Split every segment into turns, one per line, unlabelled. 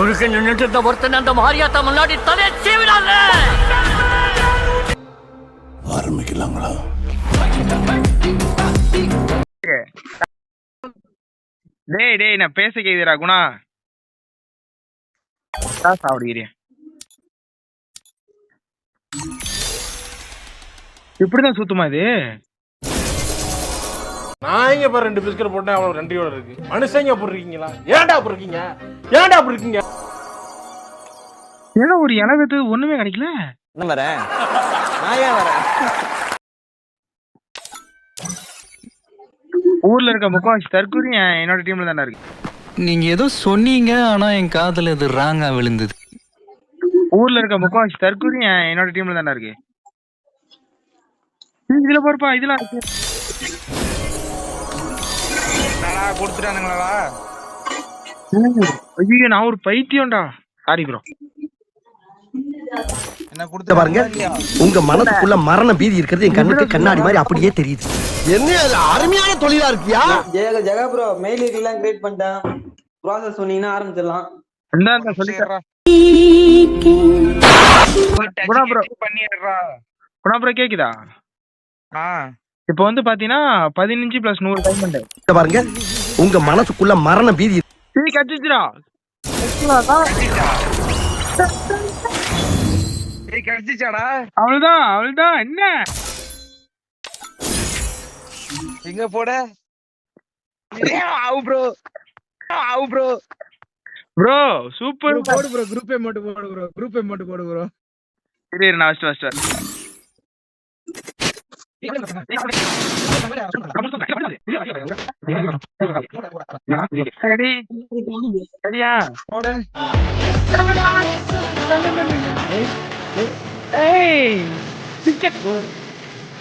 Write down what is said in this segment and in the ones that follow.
குறுக்க நின்னுட்டு இருந்த ஒருத்தன் அந்த மாரியாத்தா முன்னாடி தலையை சீவினாங்க
ஆரம்பிக்கலாங்களா?
டேய் டேய் நான் பேச கேக்குதுடா குணா. தான் சாப்பிடுகிறேன் இப்படிதான் சுத்தமா இது?
நான் இங்க பாரு ரெண்டு பிஸ்கட் போட்டேன் அவ்வளவு ரெண்டையோட இருக்கு. மனுஷங்க அப்படி இருக்கீங்களா? ஏன்டா அப்படி இருக்கீங்க? ஏன்டா அப்படி இருக்கீங்க?
ஏன்னா ஒரு இலவத்து ஒண்ணுமே கிடைக்கல.
நான் வரேன் நான் ஏன் வரேன்?
ஊர்ல இருக்க முக்காவாசி தற்கூரி என் என்னோட டீம்ல தானே இருக்கு.
நீங்க ஏதோ சொன்னீங்க ஆனா என் காதுல இது ராங்கா விழுந்தது.
ஊர்ல இருக்க முக்காவாசி தற்கூரி என் என்னோட டீம்ல தானே இருக்கு. இதுல போறப்பா இதுல இருக்கு
கொடுத்துட்டானுங்களா?
ஐயோ நான் ஒரு பைத்தியம்டா. சாரி ப்ரோ
என்ன
இத பாருங்க. உங்க மனசுக்குள்ள மரண பீதி இருக்கிறது என் கண்ணுக்கு கண்ணாடி மாதிரி அப்படியே தெரியுது. என்ன அது அருமையான தொழிலா இருக்கியா?
ஜெக ஜெகா ப்ரோ மெயில் ஐடிலாம் கிரியேட் பண்ணிட்டேன். ப்ராசஸ் சொன்னீங்கன்னா ஆரம்பிச்சிடலாம்.
இந்தா சொல்லித்தரேன். குணா bro.
பண்ணிடுறா.
குணா ப்ரோ கேக்குதா?
ஆ.
இப்போ வந்து பாத்தீங்கன்னா பதினஞ்சு பிளஸ் நூறு டைமண்ட்
இத பாருங்க. உங்க மனசுக்குள்ள மரண பீதி.
சரி கச்சிச்சுடா
ஏய் கிடைச்சிச்சாடா
அவ்வளவுதான் அவ்வளவுதான். என்ன?
எங்க போட? ஆவு ப்ரோ ஆவு ப்ரோ
ப்ரோ சூப்பர்
போடு ப்ரோ குரூப் மட்டும் போடு ப்ரோ குரூப் மட்டும் போடு ப்ரோ
சரி நான் ஃபர்ஸ்ட் ஃபர்ஸ்ட்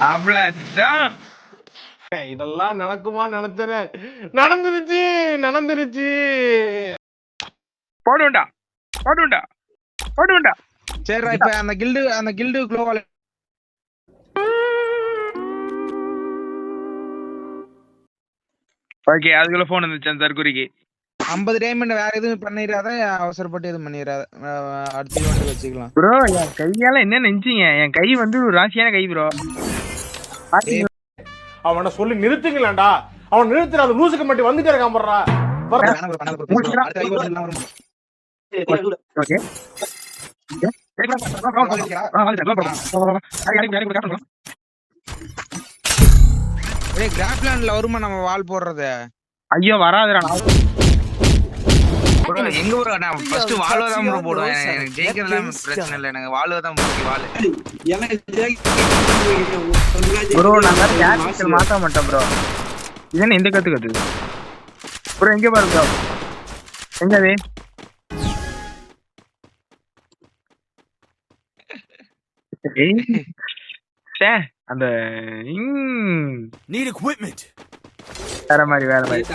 அவ்வளவுதான்
இதெல்லாம் நடக்குமா நினைச்சேன். நடந்துருச்சு நடந்துருச்சு.
போடுவேண்டா போடுவேண்டா போடுவேண்டா
சரிடா இப்ப அந்த கில்டு அந்த கில்டு குளோவால்
ஓகே அதுக்குள்ள போன் வந்துச்சு அந்த தற்கொலைக்கு
ஐம்பது டைமண்ட் வேற எதுவும் பண்ணிடாத அவசரப்பட்டு எதுவும் பண்ணிடாத அடுத்த ஈவெண்ட் வச்சுக்கலாம்
ப்ரோ என் கையால என்ன நெஞ்சீங்க என் கை வந்து ஒரு ராசியான கை ப்ரோ
அவனை சொல்லி நிறுத்துங்களேன்டா அவன் நிறுத்துற அந்த லூசுக்கு மட்டும் வந்துட்டே இருக்கான் போடுறா
bro, ஏய் கிராப்லாண்ட்ல வருமா நம்ம வால் போடுறது?
ஐயோ வராதுடா. நான்
எங்க ப்ரோ நான் ஃபர்ஸ்ட் வால்வ தான் ப்ரோ போடுவேன். எனக்கு ஜெயிக்கிறதுலாம் பிரச்சனை இல்லை. எனக்கு வால்வ தான் முக்கிய வால்.
ப்ரோ நான் வேற யார் மாத்த மாட்டேன் ப்ரோ இது என்ன இந்த கத்து கத்து? ப்ரோ எங்க பாரு ப்ரோ எங்க அது? ஏய், ச்சே, அந்த
நீட் எக்யூப்மெண்ட்
வேற மாதிரி வேற மாதிரி.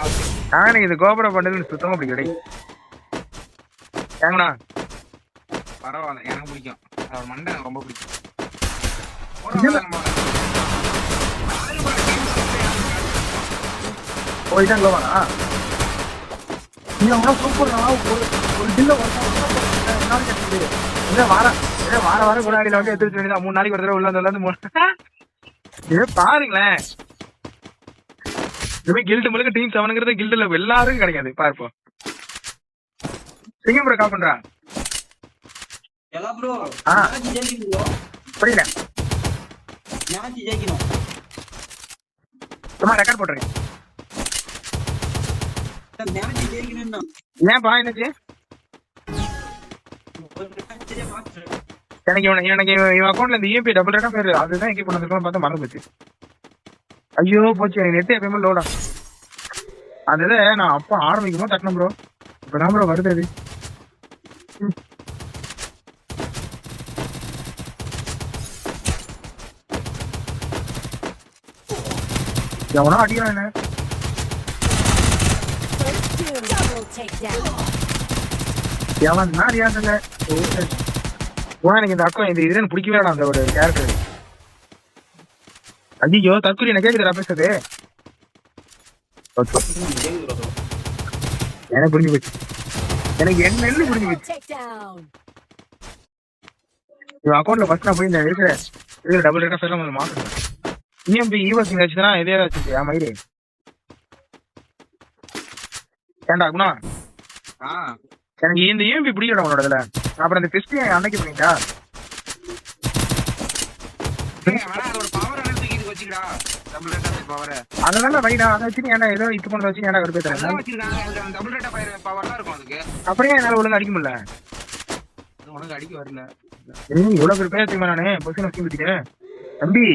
ஆனா இந்த கோபுரம் பண்ணது சுத்தமா பிடிக்கும் ஏங்கண்ணா.
பரவாயில்ல எனக்கு பிடிக்கும். அவர் மண்டை எனக்கு ரொம்ப பிடிக்கும்.
போயிட்டான் கோவானா நீ அவனா சூப்பர்டா ஒரு ஒரு டில்ல இல்ல வார இல்ல வார வாரம் குணாடியில வந்து எடுத்துட்டு மூணு நாளைக்கு ஒரு தடவை உள்ள வந்து மூணு இது பாருங்களேன். இதுவே கில்டு முழுக்க டீம் செவனுங்கிறது கில்டுல எல்லாருக்கும் கிடைக்காது. பார்ப்போம். சிங்கம் ப்ரோ கால் பண்றா. புரியல. சும்மா ரெக்கார்ட் போட்டுருங்க
மேட்ச் ஜெயிக்கணும்னா?
ஏன்பா என்னாச்சு? எனக்கு இவன் எனக்கு இவன் அக்கௌண்ட்ல இந்த இஎம்பி டபுள் ரேட்டா பேரு அதுதான் எங்கே கொண்டு வந்திருக்கோம் பார்த்தா மறந்து போச்சு. ஐயோ போச்சு. எனக்கு நெட் எப்பயுமே லோடா அது இதை நான் அப்பா ஆரம்பிக்குமோ தட்டணும் ப்ரோ இப்பதான் ப்ரோ வருது அது. ம். எவனோ அடிக்கிறான் என்ன? எவன் என்ன அடியாதுங்க போனா எனக்கு இந்த அக்கம் இந்த இது எனக்கு பிடிக்கவே வேணாம் அந்த ஒரு கேரக்டர் ஐயோ தற்கொலை என்ன கேக்குதுடா பேசுறது. எனக்கு புரிஞ்சு போச்சு. எனக்கு என்னன்னு புரிஞ்சுக்கிச்சு இவன் அக்கௌண்ட்ல ஃபர்ஸ்ட் நான் போய் இந்த இருக்கிற இருக்கிற டபுள் ரேட்டா ஃபெல்லாம் முதல்ல மாத்தணும். இஎம்பி ஈவர்ஸ் வச்சுதான் இதே வச்சிருக்கியா மயிறு ஏன்டா குணா?
ஆ.
எனக்கு இந்த இஎம்பி பிடிக்கல உன்னோட இதுல. அப்புறம் இந்த டெஸ்ட் அன்னைக்கு பண்ணிட்டா அதனால வைடா அதை வச்சு நீ ஏன்டா ஏதோ இது பண்ண வச்சு
அந்த தான் இருக்கும் அதுக்கு.
அப்படியே என்னால ஒழுங்கா அடிக்க முடியல?
உனக்கு அடிக்க வரல.
இவ்வளவு பேர் பேச நானு பொசிஷன் வச்சு விட்டுட்டேன் தம்பி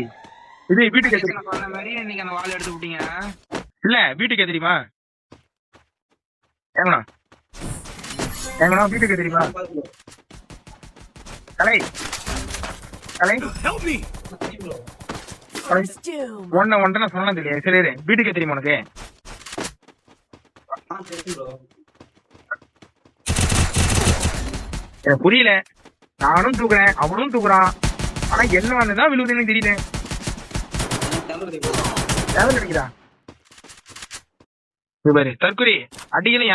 இது வீட்டுக்கு
சொன்ன மாதிரி இன்னைக்கு அந்த வால் எடுத்து விட்டீங்க.
இல்ல வீட்டுக்கு தெரியுமா ஏங்கண்ணா ஏங்கண்ணா வீட்டுக்கு தெரியுமா கலை கலை
Help me!
கலை ஒன்ன ஒன்றை நான் இல்லையா சரி. வீட்டுக்கு தெரியுமா உனக்கு? எனக்கு புரியல. நானும் தூக்குறேன் அவனும் தூக்குறான். ஆனா என்ன வந்துதான் விழுவுதுன்னு தெரியல. எவ்வளவு கிடைக்குதா தற்குறி அடிக்கல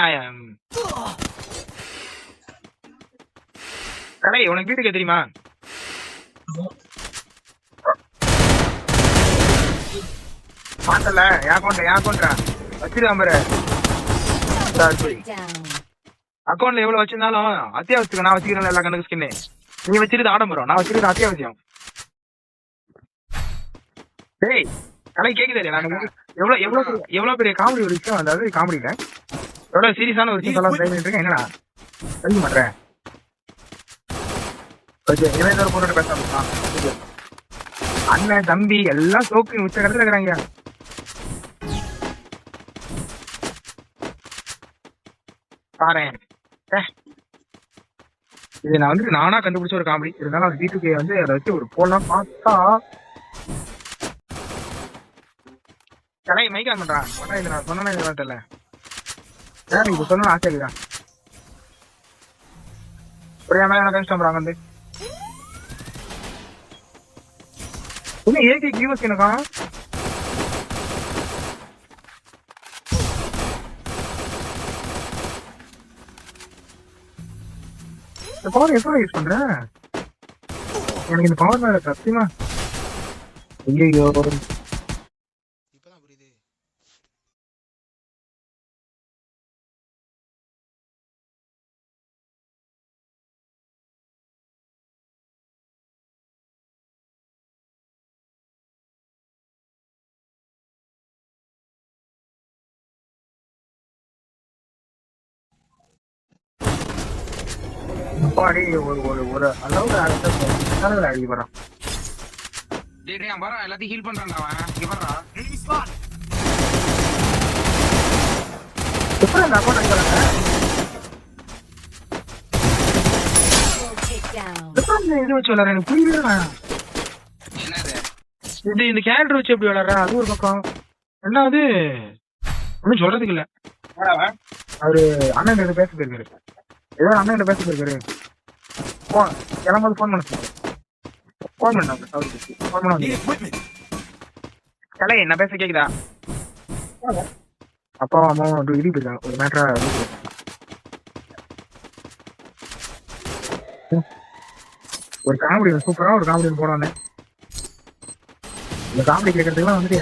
டேய் உனக்கு வீட்டுக்கு தெரியுமா? மாத்தல யா கொண்ட யா கொண்ட வச்சிருக்கான் பாரு. தற்குறி அக்கௌண்ட்ல எவ்வளவு வச்சிருந்தாலும் அத்தியாவசியம் நான் வச்சுக்கிறேன் எல்லா கணக்கு ஸ்கின்னு நீ வச்சிருது ஆடம்பரம் நான் வச்சிருது அத்தியாவசியம். டேய் கலை கேக்குதே நான் எவ்வளவு எவ்வளவு எவ்வளவு பெரிய காமெடி ஒரு விஷயம் அதாவது காமெடியில எவ்வளவு சீரியஸான ஒரு விஷயம் சொல்ல இருக்கேன் என்னடா? தெரிஞ்ச மாட்டேன் ஓகே பொண்ணோட அண்ணன் தம்பி எல்லாம் சோக்கு உச்ச கடத்துல இருக்கிறாங்க. பாரேன் இது நான் வந்து நானா கண்டுபிடிச்ச ஒரு காமெடி இருந்தாலும் அது வீட்டுக்கு வந்து அதை வச்சு ஒரு போலாம் பார்த்தா. கலை மைக்கா ஆன் பண்றான் இது நான் சொன்னா இது தெரியல. ஏன் நீங்க சொன்ன ஆசை இருக்குதா புரியாம எனக்கு கஷ்டம் வந்து. என்ன ஏகே கியூஸ் எனக்கா? இந்த பவர் எப்போ யூஸ் பண்ற? எனக்கு இந்த பவர் மேல சத்தியமா ஐயோ அப்பாடி ஒரு ஒரு ஒரு அளவுக்கு அளவுக்கு அடிக்க போறான்
டேய் அவன் வரான் எல்லாத்தையும் ஹீல் பண்றான்டா அவன். இங்க
spot!
எப்படி அந்த அக்கௌண்ட் அடிக்கிறாங்க இது வச்சு விளாட்ற எனக்கு புரியல இது இந்த கேரக்டர் வச்சு எப்படி விளாட்ற அது ஒரு பக்கம். ரெண்டாவது ஒன்றும் சொல்றதுக்கு இல்ல. அவரு அண்ணன் பேச போயிருக்காரு ஏதோ அண்ணன் கிட்ட பேச போயிருக்காரு போன் கிளம்போது ஃபோன் பண்ண. ஃபோன் பண்ணாங்க அவருக்கு ஃபோன் பண்ண! கலை என்ன பேச கேக்குதா? அப்பா அம்மா வந்து இடி போயிருக்காங்க ஒரு மேட்டரா ஒரு காமெடி சூப்பரா ஒரு காமெடி போடுவாங்க இந்த காமெடி கேட்கறதுக்குலாம் வந்துட்டு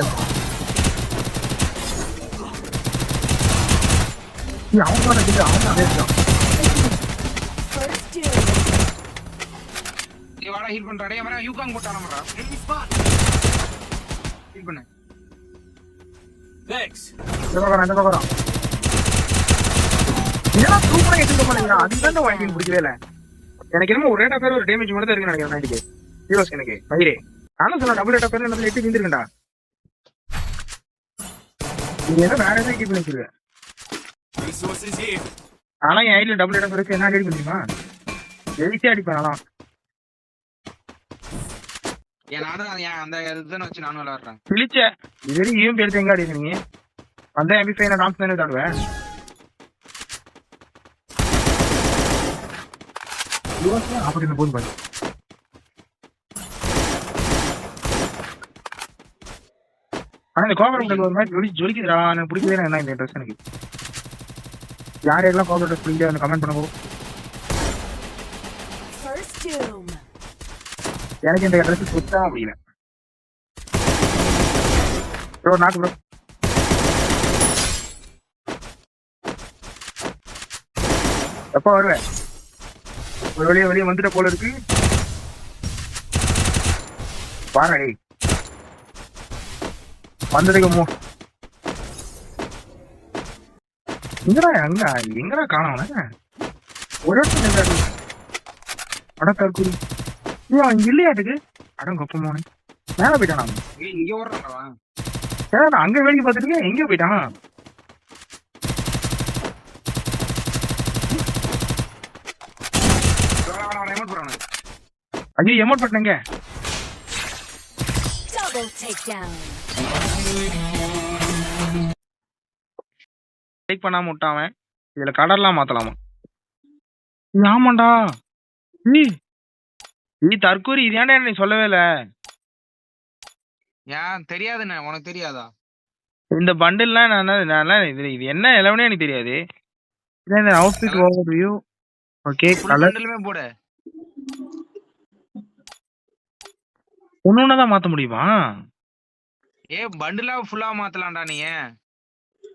ஏய், அவன் தான் நடிக்கிறான்,
வாடா ஹீல் பண்றா. டேய் அவன் யூகாங் போட்டான் நம்மடா
Enemy spot!
ஹீல் பண்ணு.
Thanks!
இந்த பக்கம் இந்த பக்கம். இதெல்லாம் சூப்பரா எடுத்துக்க மாட்டேங்கிறான் அதுதான் வாங்கி பிடிக்கவே இல்ல. எனக்கு என்னமோ ஒரு ரேட் ஆஃப் ஒரு டேமேஜ் மட்டும் தான் இருக்குன்னு நினைக்கிறேன் நைட்டுக்கு ஹீரோஸ் எனக்கு. மயிரே நானும் சொன்ன டபுள் ரேட் ஆஃப் என்ன எட்டு விழுந்துருக்கா நீ என்ன வேற எதாவது கீப் பண்ணி வச்சிருக்க?
Resources here!
ஆனா என் ஐடியில் டபுள் ரேட் ஆஃப் என்ன அடி முடியுமா எழுச்சியா அடிப்பேன் ஆனா
ஏன் நானும் அது ஏன் அந்த இதுன்னு வச்சு நானும் விளையாடுறேன்
கிழிச்ச இது வரைக்கும் ஈவம் எடுத்து எங்க அடிக்க நீங்க வந்த எம்பி ஃபைவ் நான் தானே தாடுவேன் அப்படி போது பாரு. ஆனா இந்த கோபுரம் ஒரு மாதிரி ஜொலி ஜொலிக்குதுடா. எனக்கு பிடிக்கவே என்ன இந்த ட்ரெஸ் எனக்கு. யார் யாரெல்லாம் கோபம் ட்ரெஸ் வந்து கமெண்ட்
doom.
எனக்கு இந்த ட்ரெஸ் சுத்தா அப்படின்னு. ப்ரோ நாக்கு ப்ரோ எப்போ வருவேன் ஒரு வழியா வெளியே வந்துட்ட போல இருக்கு. பாரு டேய். வந்ததுக்கு மோ எங்கடா அங்க எங்கடா காணோம் ஒரு வருஷம் அட தற்கொலை ஐயோ அங்க இல்லையாட்டுக்கு அடம் கொப்ப மோனே. மேல போயிட்டானா?
இங்க
அங்க வேடிக்கை பார்த்துட்டு எங்க போயிட்டான். ஐயோ எமௌண்ட் பண்ணங்க. லைக் பண்ணாம விட்டான் இதுல கடல்லாம் மாத்தலாமா? ஆமாண்டா. ஏய் நீ தற்கூரி இது ஏன்டா நீ சொல்லவே இல்ல.
ஏன் தெரியாதுண்ணே உனக்கு தெரியாதா?
இந்த பண்டில்லாம் நான் இது இது என்ன எலவனே எனக்கு தெரியாது. இதான் இந்த outfit over view okay
full
colour
பண்டலுமே போடு.
ஒன்னு தான் மாத்த முடியுமா?
ஏ பண்டிலா ஃபுல்லா மாத்தலாம்டா நீ.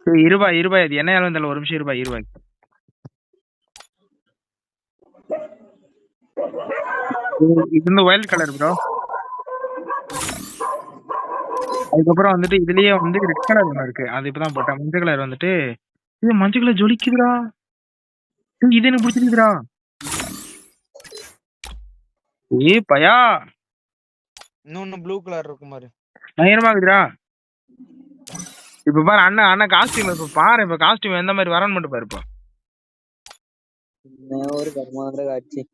சரி, இருபாய் இருபாய் இது என்ன எலவன் தெரியல ஒரு நிமிஷம் இருபாய் இருபாய் இது- இந்த ஒயில்ட் கலர் ப்ரோ அதுக்கப்புறம் வந்துட்டு இதுலயே வந்து ரெட் கலர் ஒன்று இருக்கு. அது இப்பதான் போட்டேன். மஞ்சள் கலர் வந்துட்டு. இது மஞ்சள் கலர் ஜொலிக்குதுடா. இது எனக்கு பிடிச்சிருக்குதுடா. ஏ பயா.
இன்னொன்னு ப்ளூ கலர் இருக்கும் பாரு.
பயங்கரமாக்குதுடா இப்ப பாரு அண்ணன் அண்ணன் காஸ்டியூம் இப்ப பாரு இப்ப காஸ்டியூம் எந்த மாதிரி வரணும் மட்டும் பாரு இப்போ.
நான் ஒரு கர்மாந்திர காட்சி.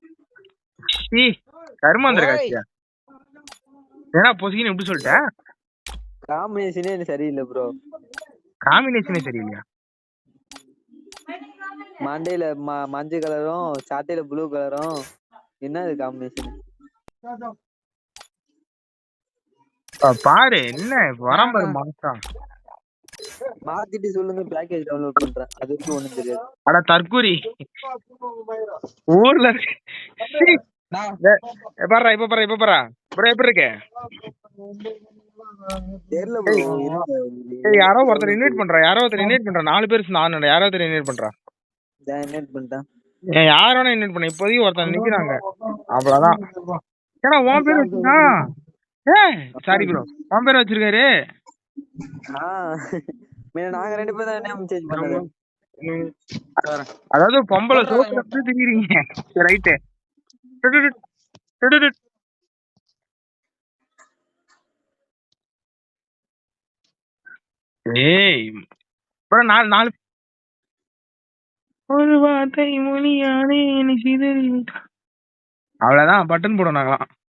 ஈ கருமாந்திர. காட்சியா ஏன்னா பொசுக்கின்னு எப்படி சொல்லிட்டேன்
காம்பினேஷனே சரியில்லை ப்ரோ
காம்பினேஷனே தெரியலையா
மண்டையில ம மஞ்சள் கலரும் சாட்டையில ப்ளூ கலரும் என்ன இது காம்பினேஷன்
பாரு என்ன? வரம் பாரு மாசம்
மாத்திட்டு சொல்லுங்க பேக்கேஜ் டவுன்லோட் பண்றேன். அது வரைக்கும் ஒண்ணும் தெரியாது.
அட தற்கூரி. ஊர்ல பாருடா இப்ப பாரு இப்ப பாரு ப்ரோ எப்படி இருக்கு? யாரோ ஒருத்தர் இன்வைட் பண்றா யாரோ ஒருத்தர் இன்வைட் பண்றா. நாலு பேர் நான் யாரோ ஒருத்தர் இன்வைட் பண்றா.
இன்வைட் பண்ணிட்டேன்
ஏன் யார் வேணா இன்வைட் பண்ண இப்போதைக்கு ஒருத்தன் நிக்கிறாங்க. அவ்வளவுதான். ஏன்னா உன் பேர் வச்சுக்கா. ஏ சாரி ப்ரோ உன் பேர் வச்சிருக்காரு.
நாங்க ரெண்டு பேரும் தான் நேம் சேஞ்ச் பண்ணது?
அதாவது பொம்பளை சோத்துல திரியுறீங்க. ரைட்டு ஏய் அப்புறம் நாலு நாலு ஒரு வார்த்தை சிதறி விட்டா. அவ்வளவுதான் பட்டன் போடும் நாங்களாம்